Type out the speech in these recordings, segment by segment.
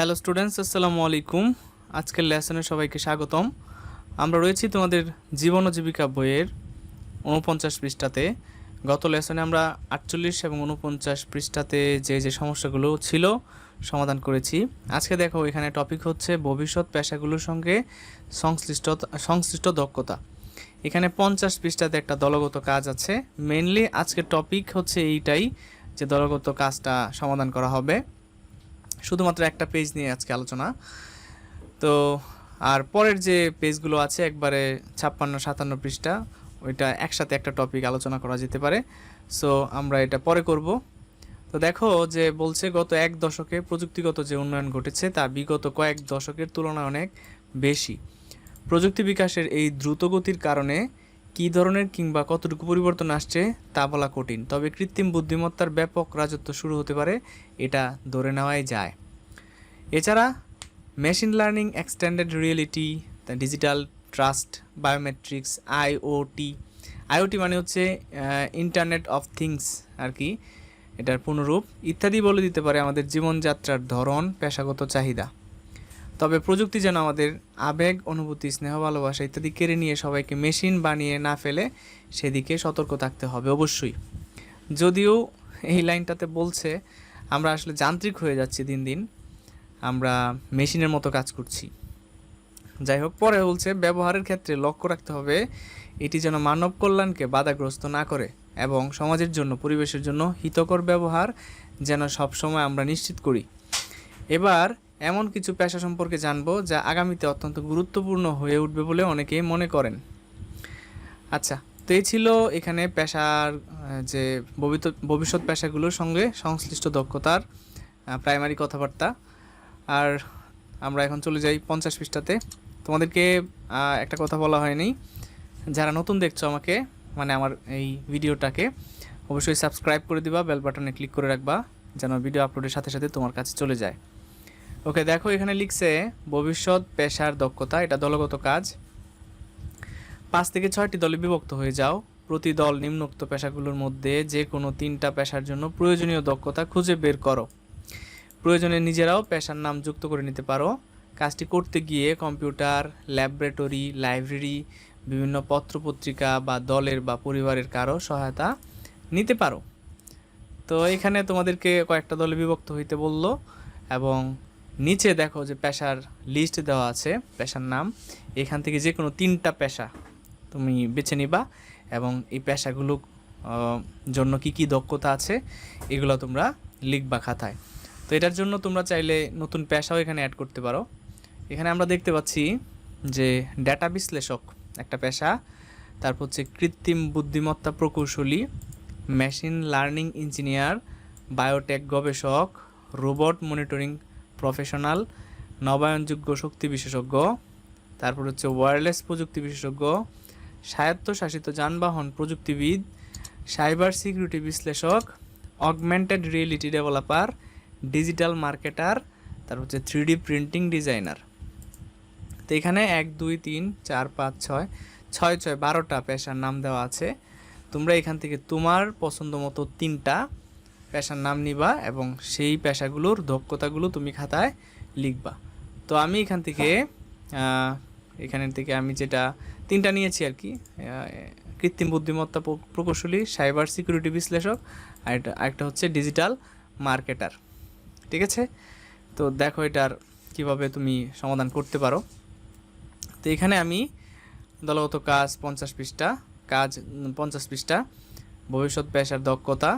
Hello students, আসসালামু আলাইকুম। আজকের লেসনে সবাইকে স্বাগতম। আমরা রয়েছি তোমাদের জীবন ও জীবিকা বইয়ের উনপঞ্চাশ পৃষ্ঠাতে। গত লেসনে আমরা আটচল্লিশ এবং উনপঞ্চাশ পৃষ্ঠাতে যে যে সমস্যাগুলো ছিল সমাধান করেছি। আজকে দেখো, এখানে টপিক হচ্ছে ভবিষ্যৎ পেশাগুলোর সঙ্গে সংশ্লিষ্ট সংশ্লিষ্ট দক্ষতা। এখানে পঞ্চাশ পৃষ্ঠাতে একটা দলগত কাজ আছে। মেনলি আজকের টপিক হচ্ছে এইটাই যে দলগত কাজটা সমাধান করা হবে। শুধুমাত্র একটা পেজ নিয়ে আজকে আলোচনা। তো, আর পরের যে পেজগুলো আছে, একবারে ছাপ্পান্ন, সাতান্ন পৃষ্ঠা, ওইটা একসাথে একটা টপিক আলোচনা করা যেতে পারে। সো আমরা এটা পরে করব। তো দেখো যে বলছে, গত এক দশকে প্রযুক্তিগত যে উন্নয়ন ঘটেছে, তা বিগত কয়েক দশকের তুলনায় অনেক বেশি। প্রযুক্তি বিকাশের এই দ্রুতগতির কারণে কী ধরনের কিংবা কতটুকু পরিবর্তন আসছে তা বলা কঠিন, তবে কৃত্রিম বুদ্ধিমত্তার ব্যাপক রাজত্ব শুরু হতে পারে, এটা ধরে নেওয়াই যায়। এছাড়া machine learning extended reality digital trust biometrics IoT IoT মানে হচ্ছে ইন্টারনেট অফ থিংস আর কি, এটার পুনরূপ ইত্যাদি বলে দিতে পারে আমাদের জীবনযাত্রার ধরন, পেশাগত চাহিদা। তবে প্রযুক্তি যেন আমাদের আবেগ, অনুভূতি, স্নেহ, ভালোবাসা ইত্যাদি কেড়ে নিয়ে সবাইকে মেশিন বানিয়ে না ফেলে সেদিকে সতর্ক থাকতে হবে অবশ্যই। যদিও এই লাইনটাতে বলছে, আমরা আসলে যান্ত্রিক হয়ে যাচ্ছি দিন দিন, আমরা মেশিনের মতো কাজ করছি। যাই হোক, পরে বলছে, ব্যবহারের ক্ষেত্রে লক্ষ্য রাখতে হবে, এটি যেন মানব কল্যাণকে বাধাগ্রস্ত না করে এবং সমাজের জন্য, পরিবেশের জন্য হিতকর ব্যবহার যেন সবসময় আমরা নিশ্চিত করি। এবার এমন কিছু পেশা সম্পর্কে জানব যা আগামীতে অত্যন্ত গুরুত্বপূর্ণ হয়ে উঠবে বলে অনেকেই মনে করেন। আচ্ছা তো এই ছিল এখানে পেশার যে ভবিষ্যৎ পেশাগুলোর সঙ্গে সংশ্লিষ্ট দক্ষতার প্রাইমারি কথাবার্তা। আর আমরা এখন চলে যাই পঞ্চাশ পৃষ্ঠাতে। তোমাদেরকে একটা কথা বলা হয়নি। যারা নতুন দেখছ আমাকে মানে আমার এই ভিডিওটাকে, অবশ্যই সাবস্ক্রাইব করে দিবা, বেল বাটনে ক্লিক করে রাখবা, যেন ভিডিও আপলোডের সাথে সাথে তোমার কাছে চলে যায়। ওকে, দেখো এখানে লিখছে, ভবিষ্যৎ, পেশার দক্ষতা, এটা দলগত কাজ। পাঁচ থেকে ছয়টি দলে বিভক্ত হয়ে যাও। প্রতি দল নিম্নোক্ত পেশাগুলোর মধ্যে যে কোনো তিনটা পেশার জন্য প্রয়োজনীয় দক্ষতা খুঁজে বের করো। প্রয়োজনে নিজেরাও পেশার নাম যুক্ত করে নিতে পারো। কাজটি করতে গিয়ে কম্পিউটার, ল্যাবরেটরি, লাইব্রেরি, বিভিন্ন পত্রপত্রিকা বা দলের বা পরিবারের কারও সহায়তা নিতে পারো। তো এখানে তোমাদেরকে কয়েকটা দলে বিভক্ত হইতে বলল এবং নিচে দেখো যে পেশার লিস্ট দেওয়া আছে, পেশার নাম। এখান থেকে যে কোনো তিনটা পেশা তুমি বেছে নিবা এবং এই পেশাগুলো জন্য কি কি দক্ষতা আছে, এগুলো তোমরা লিখবা খাতায়। তো এটার জন্য তোমরা চাইলে নতুন পেশাও এখানে অ্যাড করতে পারো। এখানে আমরা দেখতে পাচ্ছি যে ডেটা বিশ্লেষক একটা পেশা, তারপর হচ্ছে কৃত্রিম বুদ্ধিমত্তা প্রকৌশলী মেশিন লার্নিং ইঞ্জিনিয়ার বায়োটেক গবেষক রোবট মনিটরিং প্রফেশনাল নবায়নযোগ্য শক্তি বিশেষজ্ঞ, তারপর হচ্ছে ওয়্যারলেস প্রযুক্তি বিশেষজ্ঞ, স্বায়ত্তশাসিত যানবাহন প্রযুক্তিবিদ সাইবার সিকিউরিটি বিশ্লেষক augmented reality developer digital marketer তারপর হচ্ছে থ্রি প্রিন্টিং ডিজাইনার তো এখানে এক, দুই, তিন, চার, পাঁচ, ছয় ছয় ছয়, বারোটা পেশার নাম দেওয়া আছে। তোমরা এখান থেকে তোমার পছন্দ মতো তিনটা পেশার নাম নিবা এবং সেই পেশাগুলোর দক্ষতাগুলো তুমি খাতায় লিখবা। তো আমি এখান থেকে এখান থেকে আমি যেটা তিনটা নিয়েছি আর কি। কৃত্রিম বুদ্ধিমত্তা প্রকৌশলী, সাইবার সিকিউরিটি বিশ্লেষক আর এটা আরেকটা হচ্ছে ডিজিটাল মার্কেটার। ঠিক আছে? তো দেখো এটার কীভাবে তুমি সমাধান করতে পারো। তো এখানে আমি দলগত কাজ পঞ্চাশ পৃষ্ঠা, কাজ পঞ্চাশ পৃষ্ঠা, ভবিষ্যৎ পেশার দক্ষতা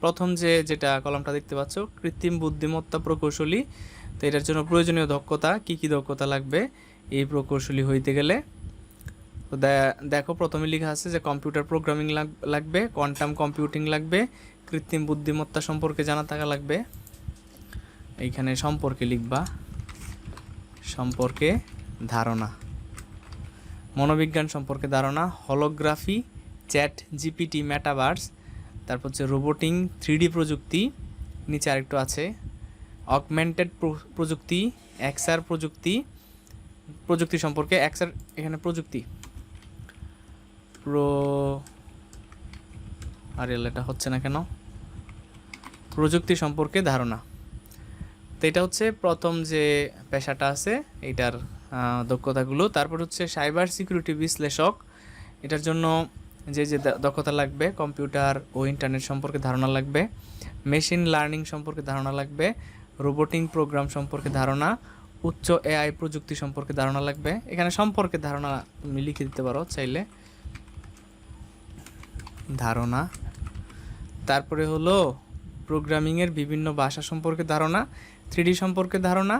প্রথম যে যেটা কলমটা দেখতে পাচ্ছ, কৃত্রিম বুদ্ধিমত্তা প্রকৌশলী, তো এটার জন্য প্রয়োজনীয় দক্ষতা, কি কি দক্ষতা লাগবে এই প্রকৌশলী হইতে গেলে? তো দেখো প্রথমে লেখা আছে যে কম্পিউটার প্রোগ্রামিং লাগবে, কোয়ান্টাম কম্পিউটিং লাগবে, কৃত্রিম বুদ্ধিমত্তা সম্পর্কে জানা থাকা লাগবে। এইখানে সম্পর্কে লিখবা। সম্পর্কে ধারণা। মনোবিজ্ঞান সম্পর্কে ধারণা, হলোগ্রাফি, চ্যাট জিপিটি, মেটাভার্স তারপর হচ্ছে রোবোটিং থ্রি প্রযুক্তি নিচে আরেকটু আছে। অগমেন্টেড প্রযুক্তি এক্সআর প্রযুক্তি প্রযুক্তি সম্পর্কে এক্সআর এখানে প্রযুক্তি। প্রো আর এটা হচ্ছে না কেন? প্রযুক্তি সম্পর্কে ধারণা। তো এটা হচ্ছে প্রথম যে পেশাটা আছে এইটার আহ, দক্ষতাগুলো। তারপর হচ্ছে সাইবার সিকিউরিটি বিশ্লেষক। এটার জন্য যে যে দক্ষতা লাগবে, কম্পিউটার ও ইন্টারনেট সম্পর্কে ধারণা লাগবে, মেশিন লার্নিং সম্পর্কে ধারণা লাগবে, রোবোটিং প্রোগ্রাম সম্পর্কে ধারণা, উচ্চ এআই প্রযুক্তি সম্পর্কে ধারণা লাগবে। এখানে সম্পর্কে ধারণা তুমি লিখে দিতে পারো চাইলে। ধারণা। তারপরে হলো প্রোগ্রামিংয়ের বিভিন্ন ভাষা সম্পর্কে ধারণা, থ্রিডি সম্পর্কে ধারণা,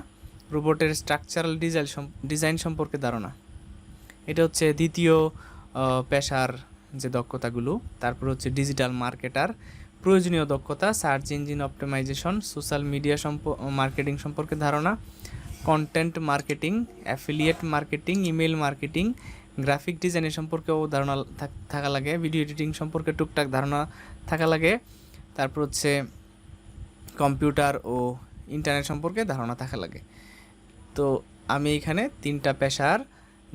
রোবটের স্ট্রাকচারাল ডিজাইন ডিজাইন সম্পর্কে ধারণা। এটা হচ্ছে দ্বিতীয় পেশার যে দক্ষতাগুলো, তারপর হচ্ছে ডিজিটাল মার্কেটার প্রয়োজনীয় দক্ষতা search engine optimization social media সম্প marketing সম্পর্কে ধারণা content marketing affiliate marketing email marketing graphic ডিজাইনের সম্পর্কেও ধারণা থাকা লাগে ভিডিও এডিটিং সম্পর্কে টুকটাক ধারণা থাকা লাগে, তারপর হচ্ছে কম্পিউটার ও ইন্টারনেট সম্পর্কে ধারণা থাকা লাগে। তো আমি এখানে তিনটা পেশার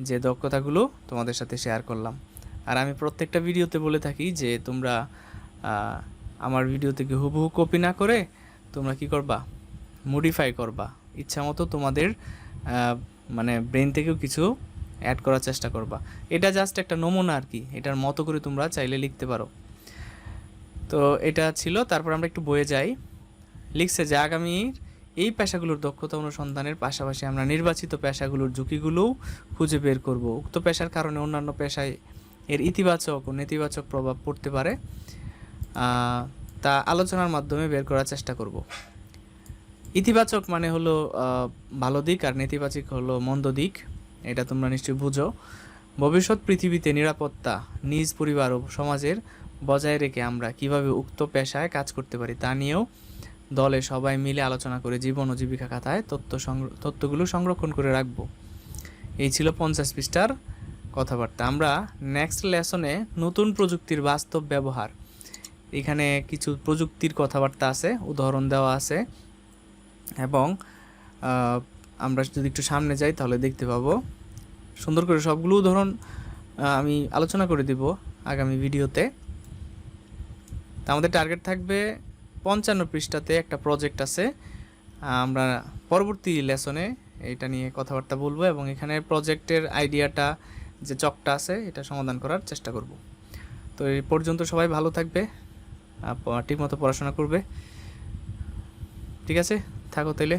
যে দক্ষতাগুলো তোমাদের সাথে শেয়ার করলাম। আর আমি প্রত্যেকটা ভিডিওতে বলে থাকি যে তোমরা আমার ভিডিও থেকে হুবহু কপি না করে তোমরা কি করবা? মডিফাই করবা। ইচ্ছা মতো তোমাদের মানে ব্রেন থেকেও কিছু অ্যাড করার চেষ্টা করবা। এটা জাস্ট একটা নমুনা আর কি। এটার মতো করে তোমরা চাইলে লিখতে পারো। তো এটা ছিল। তারপর আমরা একটু বয়ে যাই। লিখছে যে আগামীর এই পেশাগুলোর দক্ষতা অনুসন্ধানের পাশাপাশি আমরা নির্বাচিত পেশাগুলোর ঝুঁকিগুলোও খুঁজে বের করব। উক্ত পেশার কারণে অন্যান্য পেশায় এর ইতিবাচক ও নেতিবাচক প্রভাব পড়তে পারে তা আলোচনার মাধ্যমে বের করার চেষ্টা করব। ইতিবাচক মানে হলো ভালো দিক আর নেতিবাচক হলো মন্দ দিক, এটা তোমরা নিশ্চয়ই বুঝো। ভবিষ্যৎ পৃথিবীতে নিরাপত্তা নিজ পরিবার ও সমাজের বজায় রেখে আমরা কীভাবে উক্ত পেশায় কাজ করতে পারি তা নিয়েও দলে সবাই মিলে আলোচনা করে জীবন ও জীবিকা খাতায় তথ্য তথ্যগুলো সংরক্ষণ করে রাখব। এই ছিল পঞ্চাশ পৃষ্ঠার কথাবার্তা। আমরা নেক্সট লেসনে নতুন প্রযুক্তির বাস্তব ব্যবহার। এখানে কিছু প্রযুক্তির কথাবার্তা আছে, উদাহরণ দেওয়া আছে। এবং আমরা যদি একটু সামনে যাই তাহলে দেখতে পাবো। সুন্দর করে সবগুলো উদাহরণ আমি আলোচনা করে দিব আগামী ভিডিওতে। তা আমাদের টার্গেট থাকবে পঞ্চান্ন পৃষ্ঠাতে একটা প্রজেক্ট আছে। আমরা পরবর্তী লেসনে এটা নিয়ে কথাবার্তা বলব এবং এখানে প্রজেক্টের আইডিয়াটা যে চকটা আছে, এটা সমাধান করার চেষ্টা করব। তো এই পর্যন্ত সবাই ভালো থাকবে ঠিকমতো পড়াশোনা করবে। ঠিক আছে? থাকো তাইলে।